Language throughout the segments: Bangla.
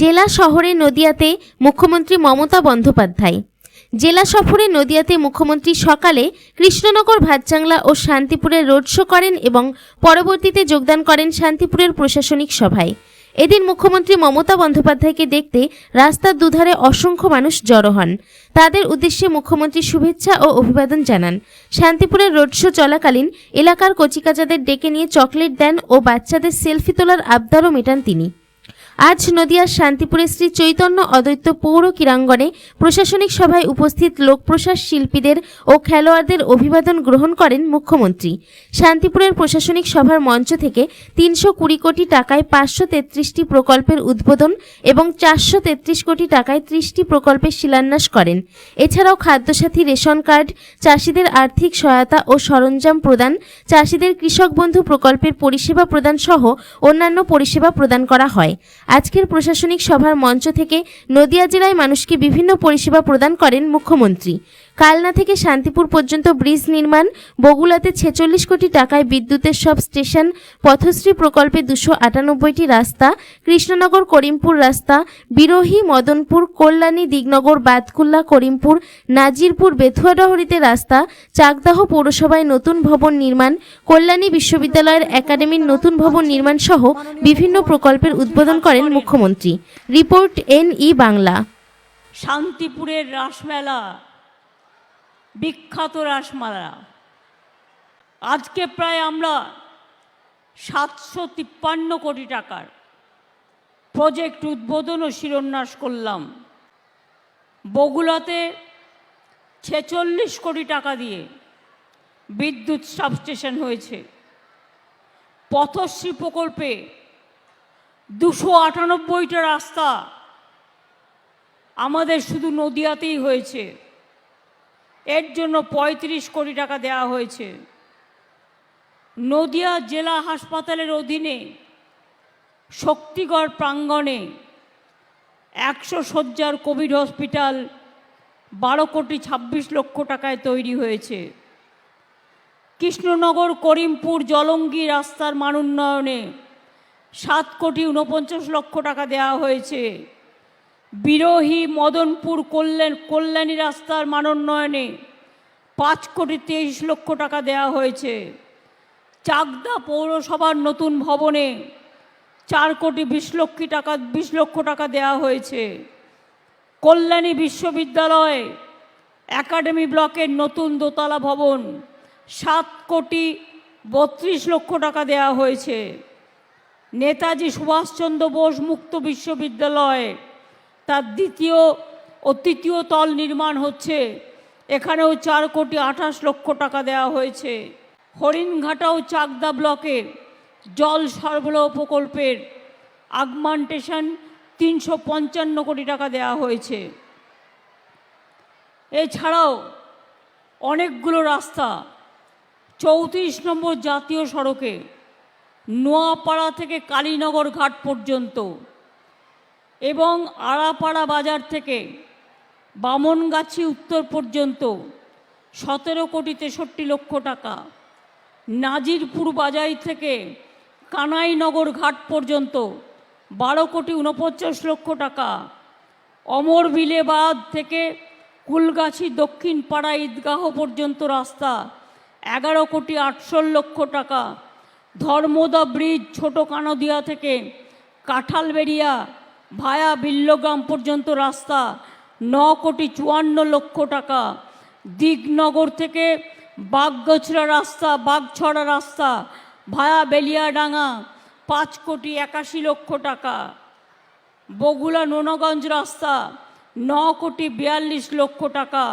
জেলা শহরে নদিয়াতে মুখ্যমন্ত্রী মমতা বন্দ্যোপাধ্যায়। জেলা সফরে নদিয়াতে মুখ্যমন্ত্রী সকালে কৃষ্ণনগর, ভাতচাংলা ও শান্তিপুরে রোড শো করেন এবং পরবর্তীতে যোগদান করেন শান্তিপুরের প্রশাসনিক সভায়। এদিন মুখ্যমন্ত্রী মমতা বন্দ্যোপাধ্যায়কে দেখতে রাস্তার দুধারে অসংখ্য মানুষ জড়ো হন। তাদের উদ্দেশ্যে মুখ্যমন্ত্রী শুভেচ্ছা ও অভিবাদন জানান। শান্তিপুরের রোড শো চলাকালীন এলাকার কচিকাচাদের ডেকে নিয়ে চকলেট দেন ও বাচ্চাদের সেলফি তোলার আবদারও মেটান তিনি। আজ নদিয়ার শান্তিপুরে শ্রী চৈতন্য অদ্বৈত পৌর ক্রীড়াঙ্গনে প্রশাসনিক সভায় উপস্থিত লোকপ্রশাস শিল্পীদের ও খেলোয়াড়দের অভিবাদন গ্রহণ করেন মুখ্যমন্ত্রী। শান্তিপুরের প্রশাসনিক সভার মঞ্চ থেকে তিনশো কুড়ি কোটি টাকায় পাঁচশো তেত্রিশটি প্রকল্পের উদ্বোধন এবং চারশো তেত্রিশ কোটি টাকায় ত্রিশটি প্রকল্পের শিলান্যাস করেন। এছাড়াও খাদ্যসাথী রেশন কার্ড, চাষিদের আর্থিক সহায়তা ও সরঞ্জাম প্রদান, চাষিদের কৃষক বন্ধু প্রকল্পের পরিষেবা প্রদান সহ অন্যান্য পরিষেবা প্রদান করা হয়। আজকের প্রশাসনিক সভার মঞ্চ থেকে নদিয়া জেলায় মানুষকে বিভিন্ন পরিষেবা প্রদান করেন মুখ্যমন্ত্রী। কালনা থেকে শান্তিপুর পর্যন্ত ব্রিজ নির্মাণ, বগুলাতে ছেচল্লিশ কোটি টাকায় বিদ্যুতের সব স্টেশন, পথশ্রী প্রকল্পে দুশো আটানব্বইটি রাস্তা, কৃষ্ণনগর করিমপুর রাস্তা, বিরোহী মদনপুর, কল্যাণী দিগনগর, বাতকুল্লা করিমপুর, নাজিরপুর বেথুয়াডহরিতে রাস্তা, চাকদাহ পৌরসভায় নতুন ভবন নির্মাণ, কল্যাণী বিশ্ববিদ্যালয়ের একাডেমির নতুন ভবন নির্মাণ সহ বিভিন্ন প্রকল্পের উদ্বোধন করেন মুখ্যমন্ত্রী। Report N E Bangla. শান্তিপুরের রাসমেলা। বিখ্যাত রাসমেলা আজকে প্রায় আমরা সাতশো তিপ্পান্ন কোটি টাকার প্রজেক্ট উদ্বোধন ও শিলান্যাস করলাম। বগুলাতে ছেচল্লিশ কোটি টাকা দিয়ে বিদ্যুৎ সাবস্টেশন হয়েছে। পথশ্রী প্রকল্পে দুশো আটানব্বইটা রাস্তা আমাদের শুধু নদিয়াতেই হয়েছে। এর জন্য ৩৫ কোটি টাকা দেওয়া হয়েছে। নদিয়া জেলা হাসপাতালের অধীনে শক্তিগড় প্রাঙ্গণে একশো শয্যার কোভিড হসপিটাল বারো কোটি ছাব্বিশ লক্ষ টাকায় তৈরি হয়েছে। কৃষ্ণনগর, করিমপুর, জলঙ্গি রাস্তার মান উন্নয়নে সাত কোটি উনপঞ্চাশ লক্ষ টাকা দেওয়া হয়েছে। বিরোহী মদনপুর কল্যাণ, কল্যাণী রাস্তার মানোন্নয়নে পাঁচ কোটি তেইশ লক্ষ টাকা দেওয়া হয়েছে। চাকদা পৌরসভার নতুন ভবনে চার কোটি বিশ লক্ষ টাকা, বিশ লক্ষ টাকা দেওয়া হয়েছে। কল্যাণী বিশ্ববিদ্যালয় একাডেমি ব্লকের নতুন দোতলা ভবন সাত কোটি বত্রিশ লক্ষ টাকা দেওয়া হয়েছে। নেতাজি সুভাষচন্দ্র বোস মুক্ত বিশ্ববিদ্যালয় তার দ্বিতীয় ও তৃতীয় তল নির্মাণ হচ্ছে। এখানেও চার কোটি আঠাশ লক্ষ টাকা দেওয়া হয়েছে। হরিণঘাটা ও চাকদা ব্লকে জল সরবরাহ প্রকল্পের আগমান্টেশন তিনশো পঞ্চান্ন কোটি টাকা দেওয়া হয়েছে। এছাড়াও অনেকগুলো রাস্তা, চৌত্রিশ নম্বর জাতীয় সড়কে নোয়াপাড়া থেকে কালীনগর ঘাট পর্যন্ত এবং আড়াপাড়া বাজার থেকে বামনগাছি উত্তর পর্যন্ত সতেরো কোটি তেষট্টি লক্ষ টাকা, নাজিরপুর বাজার থেকে কানাইনগর ঘাট পর্যন্ত বারো কোটি উনপঞ্চাশ লক্ষ টাকা অমর বাঁধ থেকে কুলগাছি দক্ষিণ পাড়া ঈদগাহ পর্যন্ত রাস্তা এগারো কোটি আটশো লক্ষ টাকা, ধর্মদা ব্রিজ ছোট কানদিয়া থেকে কাঁঠালবেড়িয়া ভায়া বিল্লগ্রাম পর্যন্ত রাস্তা ন কোটি চুয়ান্ন লক্ষ টাকা। দিগনগর থেকে বাগগছড়া রাস্তা, বাগছড়া রাস্তা, ভায়া বেলিয়াডাঙ্গা, পাঁচ কোটি একাশি লক্ষ টাকা। বগুলা নোনগঞ্জ রাস্তা ন কোটি বিয়াল্লিশ লক্ষ টাকা।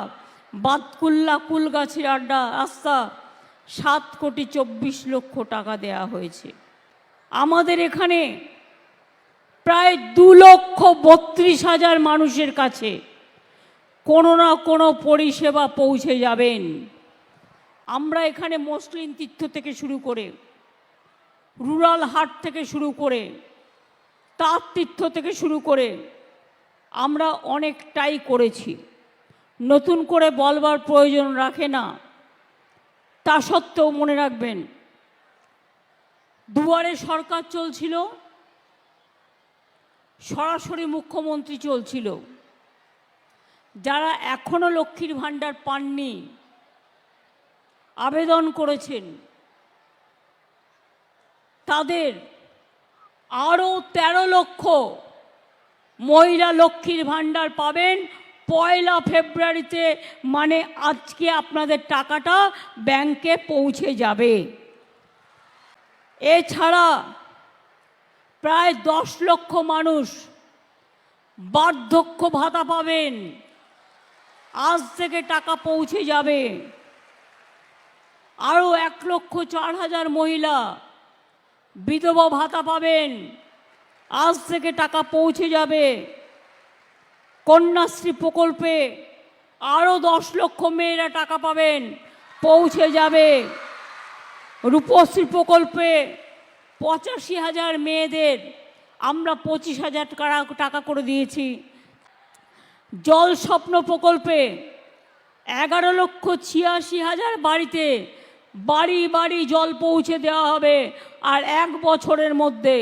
বাতকুল্লা কুলগাছির আড্ডা রাস্তা, সাত কোটি চব্বিশ লক্ষ টাকা দেয়া হয়েছে। আমাদের এখানে প্রায় দু লক্ষ বত্রিশ হাজার মানুষের কাছে কোনো না কোনো পরিষেবা পৌঁছে যাবেন। আমরা এখানে মসলিন তীর্থ থেকে শুরু করে, রুরাল হাট থেকে শুরু করে, তাঁত তীর্থ থেকে শুরু করে আমরা অনেকটাই করেছি। নতুন করে বলবার প্রয়োজন রাখে না। তা সত্ত্বেও মনে রাখবেন, দুয়ারে সরকার চলছিল সরাসরি মুখ্যমন্ত্রী চলছিল। যারা এখনও লক্ষ্মীর ভাণ্ডার পাননি, আবেদন করেছেন, তাদের আরও তেরো লক্ষ মহিলা লক্ষ্মীর ভাণ্ডার পাবেন পয়লা ফেব্রুয়ারিতে মানে আজকে আপনাদের টাকাটা ব্যাংকে পৌঁছে যাবে। এছাড়া প্রায় দশ লক্ষ মানুষ বার্ধক্য ভাতা পাবেন। আজ থেকে টাকা পৌঁছে যাবে। আরও এক লক্ষ চার হাজার মহিলা বিধবা ভাতা পাবেন। আজ থেকে টাকা পৌঁছে যাবে। কন্যাশ্রী প্রকল্পে আরও দশ লক্ষ মেয়েরা টাকা পাবেন। পৌঁছে যাবে। রূপশ্রী প্রকল্পে পঁচাশি হাজার মেয়েদের আমরা পঁচিশ হাজার টাকা করে দিয়েছি। জল স্বপ্ন প্রকল্পে এগারো লক্ষ ছিয়াশি হাজার বাড়িতে বাড়ি বাড়ি জল পৌঁছে দেওয়া হবে আর এক বছরের মধ্যে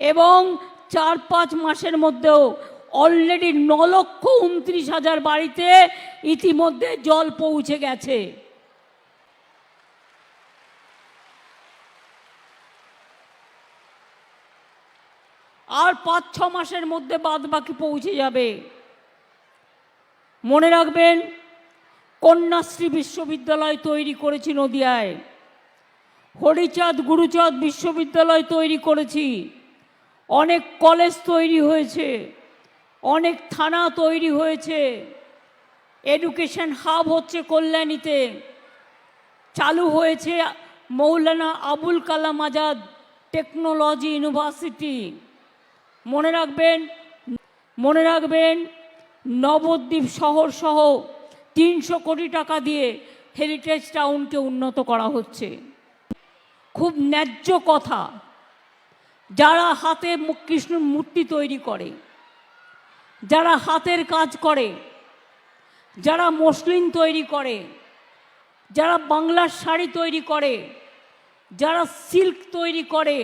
এবং চার পাঁচ মাসের মধ্যেও অলরেডি ন লক্ষ উনত্রিশ হাজার বাড়িতে ইতিমধ্যে জল পৌঁছে গেছে। আর পাঁচ, ছ মাসের মধ্যে বাদ বাকি পৌঁছে যাবে। মনে রাখবেন, কন্যাশ্রী বিশ্ববিদ্যালয় তৈরি করেছি নদিয়ায়। হরিচাঁদ, গুরুচাঁদ বিশ্ববিদ্যালয় তৈরি করেছি। অনেক কলেজ তৈরি হয়েছে, অনেক থানা তৈরি হয়েছে। এডুকেশন হাব হচ্ছে কল্যাণীতে। চালু হয়েছে মৌলানা আবুল কালাম আজাদ টেকনোলজি ইউনিভার্সিটি। মনে রাখবেন মনে রাখবেন, নবদ্বীপ শহর সহ তিনশো কোটি টাকা দিয়ে হেরিটেজ টাউনকে উন্নত করা হচ্ছে। খুব ন্যায্য কথা। যারা হাতে কৃষ্ণ মূর্তি তৈরি করে, যারা হাতের কাজ করে, যারা মসলিন তৈরি করে, যারা বাংলার শাড়ি তৈরি করে, যারা সিল্ক তৈরি করে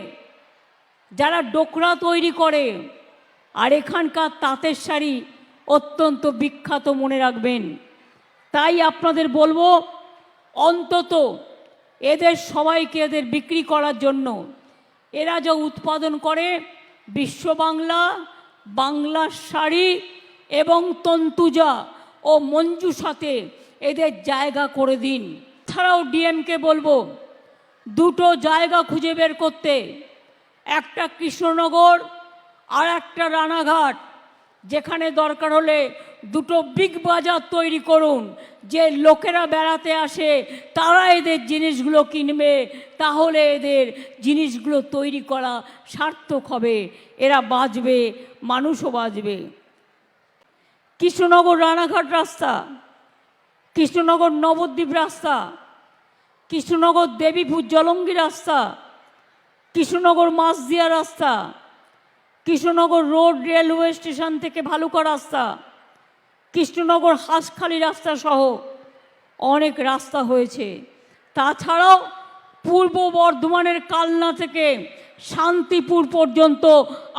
যারা ডোকরা তৈরি করে, আর এখানকার তাঁতের শাড়ি অত্যন্ত বিখ্যাত মনে রাখবেন। তাই আপনাদের বলব, অন্তত এদের সবাইকে এদের বিক্রি করার জন্য এরা যা উৎপাদন করে, বিশ্ব বাংলা বাংলার শাড়ি এবং তন্তুজা ও মঞ্জুসাতে এদের জায়গা করে দিন। ছাড়াও ডিএমকে বলব, দুটো জায়গা খুঁজে বের করতে একটা কৃষ্ণনগর আর একটা রানাঘাট, যেখানে দরকার হলে দুটো বিগ বাজার তৈরি করুন। যে লোকেরা বেড়াতে আসে, তারা এদের জিনিসগুলো কিনবে, তাহলে এদের জিনিসগুলো তৈরি করা সার্থক হবে। এরা বাঁচবে, মানুষও বাঁচবে। কৃষ্ণনগর রানাঘাট রাস্তা, কৃষ্ণনগর নবদ্বীপ রাস্তা, কৃষ্ণনগর দেবীপুর জলঙ্গি রাস্তা কৃষ্ণনগর মাসদিয়া রাস্তা, কৃষ্ণনগর রোড রেলওয়ে স্টেশন থেকে ভালুকা রাস্তা, কৃষ্ণনগর হাঁসখালি রাস্তা সহ অনেক রাস্তা হয়েছে। তাছাড়াও পূর্ব বর্ধমানের কালনা থেকে শান্তিপুর পর্যন্ত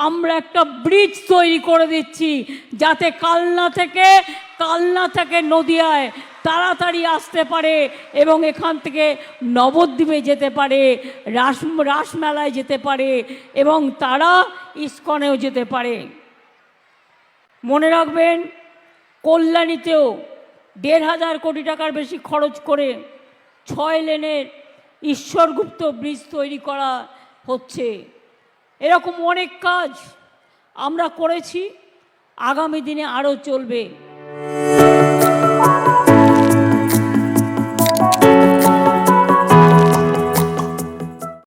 আমরা একটা ব্রিজ তৈরি করে দিচ্ছি, যাতে কালনা থেকে কালনা থেকে নদিয়ায় তাড়াতাড়ি আসতে পারে এবং এখান থেকে নবদ্বীপে যেতে পারে, রাস, রাসমেলায় যেতে পারে এবং তারা ইস্কনেও যেতে পারে। মনে রাখবেন, কল্যাণীতেও দেড় হাজার কোটি টাকার বেশি খরচ করে ছয় লেনের ঈশ্বরগুপ্ত ব্রিজ তৈরি করা হচ্ছে। এরকম অনেক কাজ আমরা করেছি আগামী দিনে আরও চলবে।